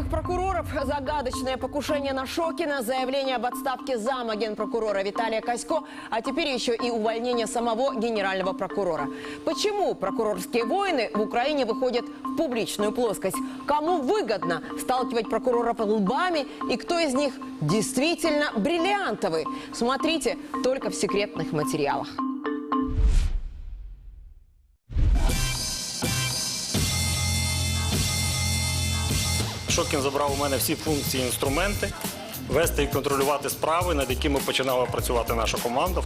бриллиантовых прокуроров, загадочное покушение на Шокина, заявление об отставке зама генпрокурора Виталия Косько, а теперь еще и увольнение самого генерального прокурора. Почему прокурорские войны в Украине выходят в публичную плоскость? Кому выгодно сталкивать прокуроров лбами и кто из них действительно бриллиантовый? Смотрите только в секретных материалах. Шокін забрав у мене всі функції, інструменти, вести і контролювати справи, над якими починала працювати наша команда.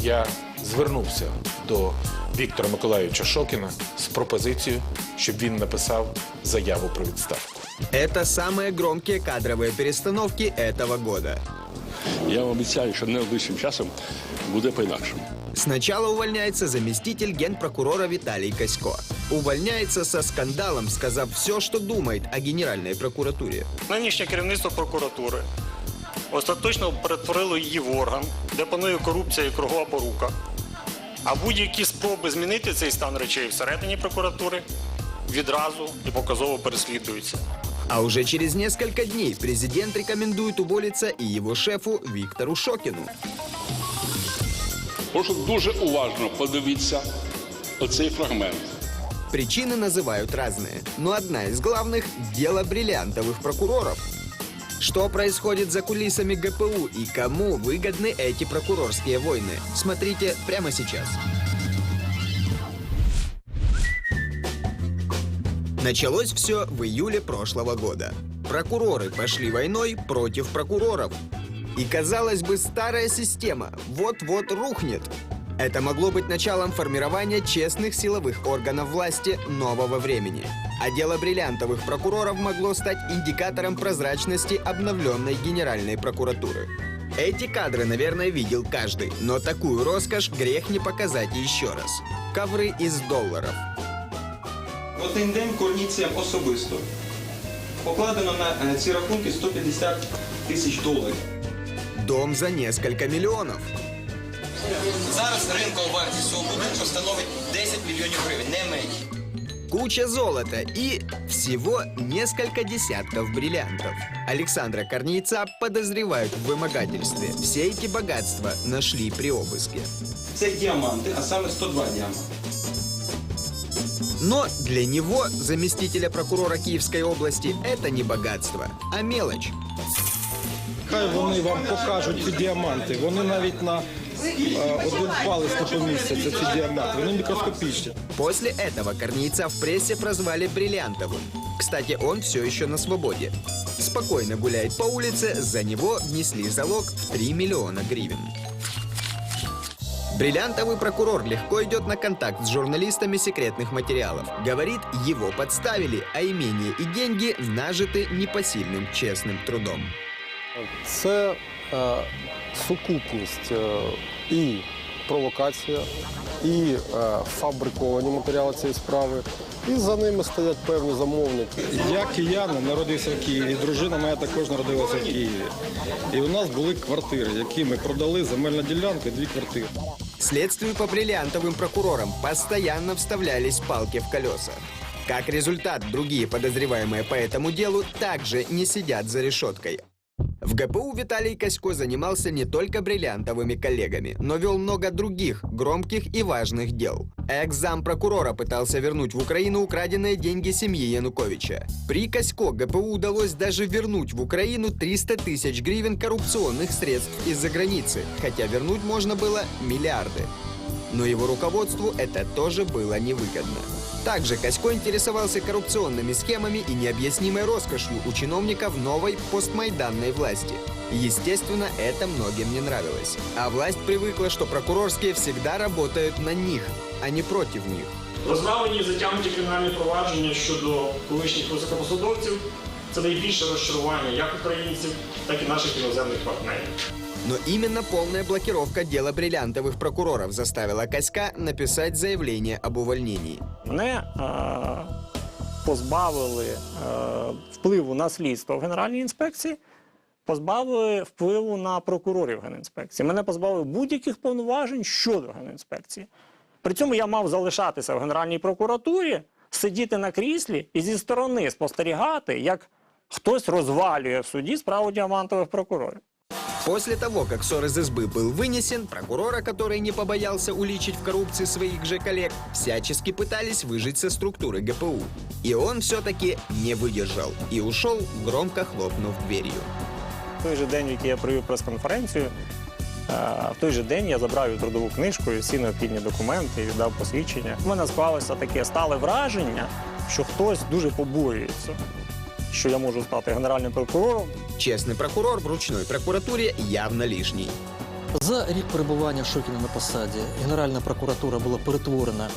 Я звернувся до Віктора Миколайовича Шокіна з пропозицією, щоб він написав заяву про відставку. Это самые громкие кадровые перестановки этого года. Я вам обіцяю, що найближчим часом буде по-інакшому. Сначала увольняется заместитель генпрокурора Виталий Косько. Увольняется со скандалом, сказав все, что думает о Генеральной прокуратуре. Нинішнє керівництво прокуратури остаточно перетворило її в орган, де панує корупція і кругова порука. А будь-які спроби змінити цей стан речей всередині прокуратури відразу і показово переслідуються. А уже через несколько дней президент рекомендует уволиться и его шефу Виктору Шокину. Прошу дуже уважно подивитися оцей фрагмент. Причины называют разные, но одна из главных – дело бриллиантовых прокуроров. Что происходит за кулисами ГПУ и кому выгодны эти прокурорские войны? Смотрите прямо сейчас. Началось все в июле прошлого года. Прокуроры пошли войной против прокуроров. И, казалось бы, старая система вот-вот рухнет. Это могло быть началом формирования честных силовых органов власти нового времени. А дело бриллиантовых прокуроров могло стать индикатором прозрачности обновленной Генеральной прокуратуры. Эти кадры, наверное, видел каждый, но такую роскошь грех не показать еще раз. Ковры из долларов. В один день коаліціям особисто покладено на е, ці рахунки 150 тисяч доларів. Дом за несколько миллионов. Зараз ринкова вартість цього будинку становить 10 мільйонів гривень, не менше. Куча золота и всего несколько десятков бриллиантов. Александра Корнейца подозревают в вымогательстве. Все эти богатства нашли при обыске. Це діаманти, а саме 102 діаманти. Но для него, заместителя прокурора Киевской области, это не богатство, а мелочь. Хай вони вам покажуть ці діаманти. Вони навіть на е, один палець не помістяться, ці діаманти. Вони мікроскопічні. После этого Корнейца в прессе прозвали бриллиантовым. Кстати, он все еще на свободе. Спокойно гуляет по улице, за него внесли залог в 3 миллиона гривен. Бриллиантовый прокурор легко идет на контакт с журналистами секретных материалов. Говорит, его подставили, а имение и деньги нажиты непосильным честным трудом. Це е, сукупність е, і провокація, і е, фабриковані матеріали цієї справи. І за ними стоять певні замовники. Я киянин, народився в Києві. Дружина моя також народилася в Києві. І у нас були квартири, які ми продали земельна ділянка, дві квартири. Следствию по бриллиантовым прокурорам постоянно вставлялись палки в колеса. Как результат, другие подозреваемые по этому делу также не сидят за решеткой. в ГПУ Виталий Косько занимался не только бриллиантовыми коллегами, но вел много других громких и важных дел. Экс-зам-прокурора пытался вернуть в Украину украденные деньги семьи Януковича. При Косько ГПУ удалось даже вернуть в Украину 300 тысяч гривен коррупционных средств из-за границы, хотя вернуть можно было миллиарды Но его руководству это тоже было невыгодно. Также Косько интересовался коррупционными схемами и необъяснимой роскошью у чиновников новой постмайданной власти. Естественно, это многим не нравилось. А власть привыкла, что прокурорские всегда работают на них, а не против них. Розглавлені затягнуті кримінальні провадження щодо колишніх високопосадовців це найбільше розчарування як українців, так і наших іноземних партнерів. Но именно полная блокировка дела бриллиантовых прокуроров заставила Коська написать заявление об увольнении. Мене е, позбавили е, впливу на слідство в Генеральній інспекції, позбавили впливу на прокурорів Генінспекції. Мене позбавили будь-яких повноважень щодо Генінспекції. При цьому я мав залишатися в Генеральній прокуратурі, сидіти на кріслі і зі сторони спостерігати, як хтось розвалює в суді справу діамантових прокурорів. После того, как ссор из избы был вынесен, прокурора, который не побоялся уличить в коррупции своих же коллег, всячески пытались выжить со структуры ГПУ. И он все-таки не выдержал и ушел, громко хлопнув дверью. В той же день, в який я провів прес-конференцію, е, в той же день я забрав її трудову книжку і всі необхідні документи, і віддав посвідчення. У мене склалося таке стале враження, що хтось дуже побоюється, Що я можу стати генеральним прокурором. Честный прокурор в ручной прокуратуре явно лишний. За рік перебування Шокіна на посаді Генеральна прокуратура була перетворена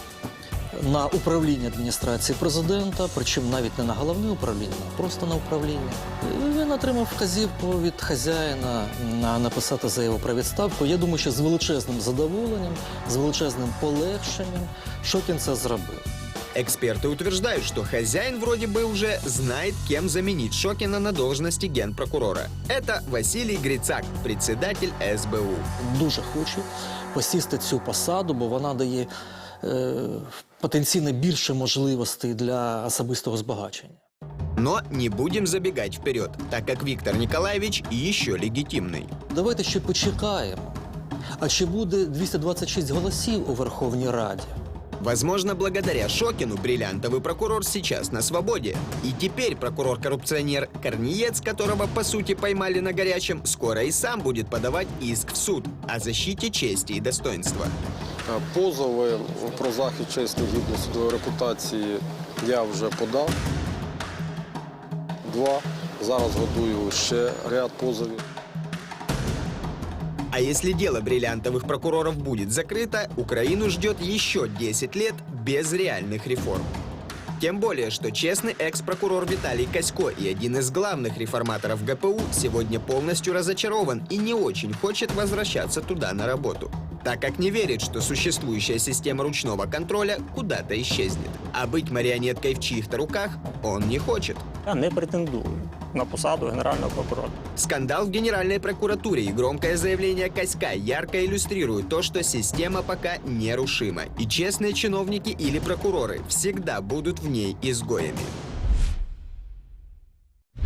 на управління адміністрації президента, причому навіть не на головне управління, а просто на управління. І Він отримав вказівку від хазяїна на написати заяву про відставку. Я думаю, що з величезним задоволенням, з величезним полегшенням Шокін це зробив. Эксперты утверждают, что хозяин вроде бы уже знает, кем заменить Шокина на должности генпрокурора. Это Василий Грицак, председатель СБУ. Дуже хочу посісти цю посаду, бо вона дає е, потенційно більше можливостей для особистого збагачення. Но не будем забегать вперед, так как Виктор Николаевич еще легитимный. Давайте ще почекаємо. А чи буде 226 голосів у Верховній Раді? Возможно, благодаря Шокину бриллиантовый прокурор сейчас на свободе. И теперь прокурор-коррупционер Корниец, которого по сути поймали на горячем, скоро и сам будет подавать иск в суд о защите чести и достоинства. Е, Позови про захист чесної гідності судової репутації я вже подав. Два. Зараз готую ще ряд позовів. А если дело бриллиантовых прокуроров будет закрыто, Украину ждет еще 10 лет без реальных реформ. Тем более, что честный экс-прокурор Виталий Косько и один из главных реформаторов ГПУ сегодня полностью разочарован и не очень хочет возвращаться туда на работу, так как не верит, что существующая система ручного контроля куда-то исчезнет. А быть марионеткой в чьих-то руках он не хочет. Я не претендую на посаду генерального прокурора. Скандал в Генеральной прокуратуре и громкое заявление Коська ярко иллюстрируют то, что система пока нерушима. И честные чиновники или прокуроры всегда будут в ней изгоями.